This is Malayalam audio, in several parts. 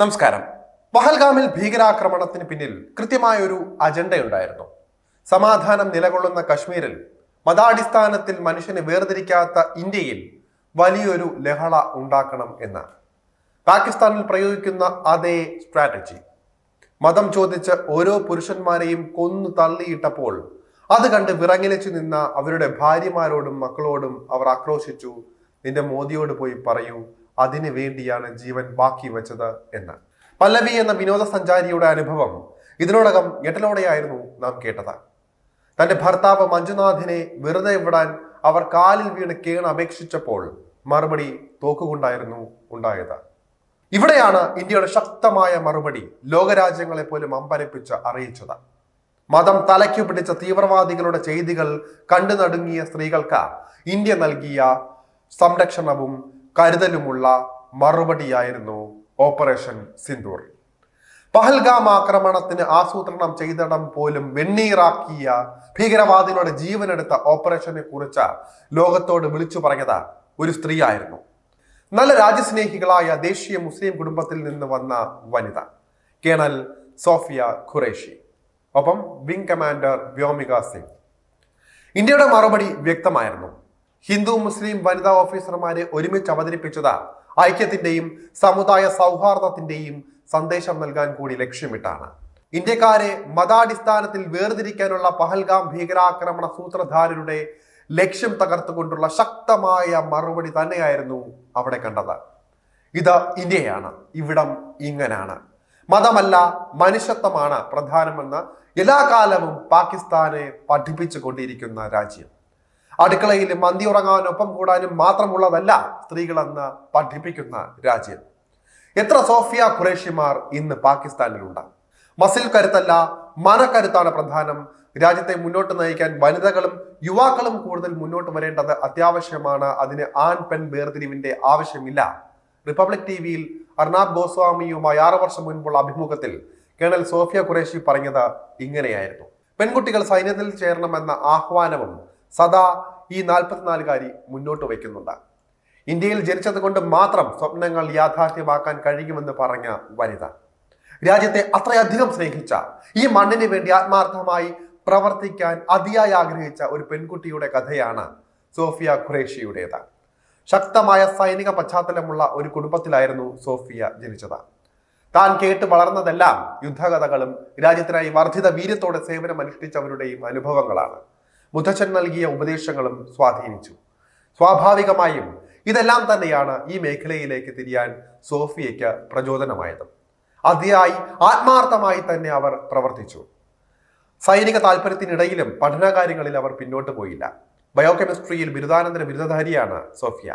നമസ്കാരം. പഹൽഗാമിൽ ഭീകരാക്രമണത്തിന് പിന്നിൽ കൃത്യമായ ഒരു അജണ്ടയുണ്ടായിരുന്നു. സമാധാനം നിലകൊള്ളുന്ന കശ്മീരിൽ മതാടിസ്ഥാനത്തിൽ മനുഷ്യനെ വേർതിരിക്കാത്ത ഇന്ത്യയിൽ വലിയൊരു ലഹള ഉണ്ടാക്കണം എന്ന്. പാകിസ്ഥാനിൽ പ്രയോഗിക്കുന്ന അതേ സ്ട്രാറ്റജി. മതം ചോദിച്ച് ഓരോ പുരുഷന്മാരെയും കൊന്നു തള്ളിയിട്ടപ്പോൾ അത് കണ്ട് വിറങ്ങിലച്ചു നിന്ന അവരുടെ ഭാര്യമാരോടും മക്കളോടും അവർ ആക്രോശിച്ചു. നിന്റെ മോദിയോട് പോയി പറയൂ അതിനു വേണ്ടിയാണ് ജീവൻ ബാക്കി വെച്ചത് എന്ന്. പല്ലവി എന്ന വിനോദസഞ്ചാരിയുടെ അനുഭവം ഇതിനോടകം ഞെട്ടലോടെയായിരുന്നു നാം കേട്ടത്. തന്റെ ഭർത്താവ് മഞ്ജുനാഥിനെ വെറുതെ വിടാൻ അവർ കാലിൽ വീണ് കേണ് അപേക്ഷിച്ചപ്പോൾ മറുപടി തോക്കുകൊണ്ടായിരുന്നു ഉണ്ടായത്. ഇവിടെയാണ് ഇന്ത്യയുടെ ശക്തമായ മറുപടി ലോകരാജ്യങ്ങളെ പോലും അമ്പരപ്പിച്ച് അറിയിച്ചത്. മതം തലയ്ക്കു പിടിച്ച തീവ്രവാദികളുടെ ചെയ്തികൾ കണ്ടു നടുങ്ങിയ സ്ത്രീകൾക്ക് ഇന്ത്യ നൽകിയ സംരക്ഷണവും കരുതലുമുള്ള മറുപടിയായിരുന്നു ഓപ്പറേഷൻ സിന്ദൂർ. പഹൽഗാം ആക്രമണത്തിന് ആസൂത്രണം ചെയ്തിടം പോലും വെണ്ണീറാക്കിയ ഭീകരവാദികളുടെ ജീവനെടുത്ത ഓപ്പറേഷനെ കുറിച്ച് ലോകത്തോട് വിളിച്ചു പറഞ്ഞത് ഒരു സ്ത്രീയായിരുന്നു. നല്ല രാജ്യസ്നേഹികളായ ദേശീയ മുസ്ലിം കുടുംബത്തിൽ നിന്ന് വന്ന വനിത കേണൽ സോഫിയ ഖുറേഷി. ഒപ്പം വിംഗ് കമാൻഡർ വ്യോമിക സിംഗ്. ഇന്ത്യയുടെ മറുപടി വ്യക്തമായിരുന്നു. ഹിന്ദു മുസ്ലിം വനിതാ ഓഫീസർമാരെ ഒരുമിച്ച് അവതരിപ്പിച്ചത് ഐക്യത്തിന്റെയും സമുദായ സൗഹാർദ്ദത്തിന്റെയും സന്ദേശം നൽകാൻ കൂടി ലക്ഷ്യമിട്ടാണ്. ഇന്ത്യക്കാരെ മതാടിസ്ഥാനത്തിൽ വേർതിരിക്കാനുള്ള പഹൽഗാം ഭീകരാക്രമണ സൂത്രധാരരുടെ ലക്ഷ്യം തകർത്തുകൊണ്ടുള്ള ശക്തമായ മറുപടി തന്നെയായിരുന്നു അവിടെ കണ്ടത്. ഇത് ഇന്ത്യയാണ് ഇവിടം ഇങ്ങനാണ്. മതമല്ല മനുഷ്യത്വമാണ് പ്രധാനമെന്ന് എല്ലാ കാലവും പാകിസ്ഥാനെ പഠിപ്പിച്ചു കൊണ്ടിരിക്കുന്ന രാജ്യം. അടുക്കളയിൽ മന്തി ഉറങ്ങാനും ഒപ്പം കൂടാനും മാത്രമുള്ളതല്ല സ്ത്രീകളെന്ന് പഠിപ്പിക്കുന്ന രാജ്യം. എത്ര സോഫിയ ഖുറേഷിമാർ ഇന്ന് പാകിസ്ഥാനിലുണ്ട്. മസിൽ കരുത്തല്ല മനക്കരുത്താണ് പ്രധാനം. രാജ്യത്തെ മുന്നോട്ട് നയിക്കാൻ വനിതകളും യുവാക്കളും കൂടുതൽ മുന്നോട്ട് വരേണ്ടത് അത്യാവശ്യമാണ്. അതിന് ആൺ പെൺ വേർതിരിവിന്റെ ആവശ്യമില്ല. റിപ്പബ്ലിക് ടി വിയിൽ അർണാബ് ഗോസ്വാമിയുമായി ആറു വർഷം മുൻപുള്ള അഭിമുഖത്തിൽ കേണൽ സോഫിയ ഖുറേഷി പറഞ്ഞത് ഇങ്ങനെയായിരുന്നു. പെൺകുട്ടികൾ സൈന്യത്തിൽ ചേരണമെന്ന ആഹ്വാനവും സദാ ഈ നാൽപ്പത്തിനാലുകാരി മുന്നോട്ട് വയ്ക്കുന്നുണ്ട്. ഇന്ത്യയിൽ ജനിച്ചത് കൊണ്ട് മാത്രം സ്വപ്നങ്ങൾ യാഥാർത്ഥ്യമാക്കാൻ കഴിയുമെന്ന് പറഞ്ഞ വനിത. രാജ്യത്തെ അത്രയധികം സ്നേഹിച്ച ഈ മണ്ണിന് വേണ്ടി ആത്മാർത്ഥമായി പ്രവർത്തിക്കാൻ അതിയായി ആഗ്രഹിച്ച ഒരു പെൺകുട്ടിയുടെ കഥയാണ് സോഫിയ ഖുറേഷിയുടേത്. ശക്തമായ സൈനിക പശ്ചാത്തലമുള്ള ഒരു കുടുംബത്തിലായിരുന്നു സോഫിയ ജനിച്ചത്. താൻ കേട്ട് വളർന്നതെല്ലാം യുദ്ധകഥകളും രാജ്യത്തിനായി വർദ്ധിത വീര്യത്തോടെ സേവനം അനുഷ്ഠിച്ചവരുടെയും അനുഭവങ്ങളാണ്. മുത്തച്ഛൻ നൽകിയ ഉപദേശങ്ങളും സ്വാധീനിച്ചു. സ്വാഭാവികമായും ഇതെല്ലാം തന്നെയാണ് ഈ മേഖലയിലേക്ക് തിരിയാൻ സോഫിയയ്ക്ക് പ്രചോദനമായത്. അതിയായി ആത്മാർത്ഥമായി തന്നെ അവർ പ്രവർത്തിച്ചു. സൈനിക താല്പര്യത്തിനിടയിലും പഠനകാര്യങ്ങളിൽ അവർ പിന്നോട്ട് പോയില്ല. ബയോകെമിസ്ട്രിയിൽ ബിരുദാനന്തര ബിരുദധാരിയാണ് സോഫിയ.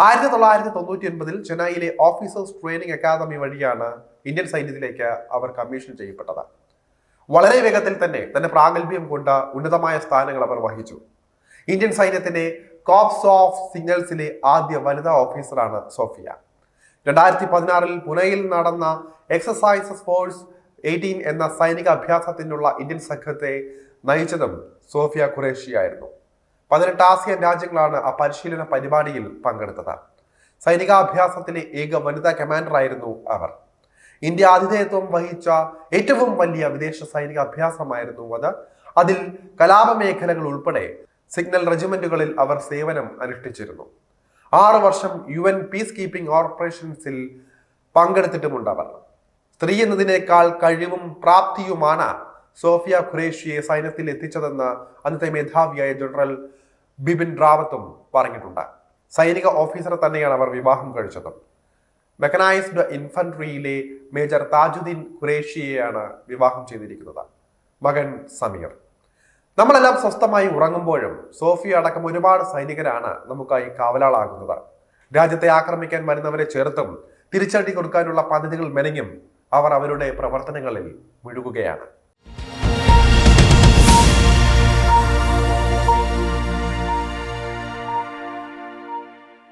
ആയിരത്തി തൊള്ളായിരത്തി തൊണ്ണൂറ്റി ഒൻപതിൽ ചെന്നൈയിലെ ഓഫീസേഴ്സ് ട്രെയിനിങ് അക്കാദമി വഴിയാണ് ഇന്ത്യൻ സൈന്യത്തിലേക്ക് അവർ കമ്മീഷൻ ചെയ്യപ്പെട്ടത്. വളരെ വേഗത്തിൽ തന്നെ തന്റെ പ്രാഗൽഭ്യം കൊണ്ട ഉന്നതമായ സ്ഥാനങ്ങൾ അവർ വഹിച്ചു. ഇന്ത്യൻ സൈന്യത്തിന്റെ കോപ്സ് ഓഫ് സിഗ്നൽസിലെ ആദ്യ വനിതാ ഓഫീസറാണ് സോഫിയ. രണ്ടായിരത്തി പതിനാറിൽ പുനെയിൽ നടന്ന എക്സസൈസസ് ഫോഴ്സ് എയ്റ്റീൻ എന്ന സൈനിക അഭ്യാസത്തിനുള്ള ഇന്ത്യൻ സംഘത്തെ നയിച്ചതും സോഫിയ ഖുറേഷിയായിരുന്നു. പതിനെട്ട് ആസിയൻ രാജ്യങ്ങളാണ് ആ പരിശീലന പരിപാടിയിൽ പങ്കെടുത്തത്. സൈനികാഭ്യാസത്തിലെ ഏക വനിതാ കമാൻഡർ ആയിരുന്നു അവർ. ഇന്ത്യ ആതിഥേയത്വം വഹിച്ച ഏറ്റവും വലിയ വിദേശ സൈനിക അഭ്യാസമായിരുന്നു അത്. അതിൽ കലാപ മേഖലകൾ ഉൾപ്പെടെ സിഗ്നൽ റെജിമെന്റുകളിൽ അവർ സേവനം അനുഷ്ഠിച്ചിരുന്നു. ആറ് വർഷം യു എൻ പീസ് കീപ്പിംഗ് ഓപ്പറേഷൻസിൽ പങ്കെടുത്തിട്ടുമുണ്ട് അവർ. സ്ത്രീ എന്നതിനേക്കാൾ കഴിവും പ്രാപ്തിയുമാണ് സോഫിയ ഖുറേഷിയെ സൈന്യത്തിൽ എത്തിച്ചതെന്ന് അന്നത്തെ മേധാവിയായ ജനറൽ ബിപിൻ റാവത്തും പറഞ്ഞിട്ടുണ്ട്. സൈനിക ഓഫീസറെ തന്നെയാണ് അവർ വിവാഹം കഴിച്ചത്. മെക്കനൈസ്ഡ് ഇൻഫൻട്രിയിലെ മേജർ താജുദ്ദീൻ ഖുറേഷിയെയാണ് വിവാഹം ചെയ്തിരിക്കുന്നത്. മകൻ സമീർ. നമ്മളെല്ലാം സ്വസ്ഥമായി ഉറങ്ങുമ്പോഴും സോഫിയ അടക്കം ഒരുപാട് സൈനികരാണ് നമുക്കായി കാവലാളാകുന്നത്. രാജ്യത്തെ ആക്രമിക്കാൻ വരുന്നവരെ ചേർത്തും തിരിച്ചടി കൊടുക്കാനുള്ള പദ്ധതികൾ മെനഞ്ഞും അവർ അവരുടെ പ്രവർത്തനങ്ങളിൽ മുഴുകുകയാണ്.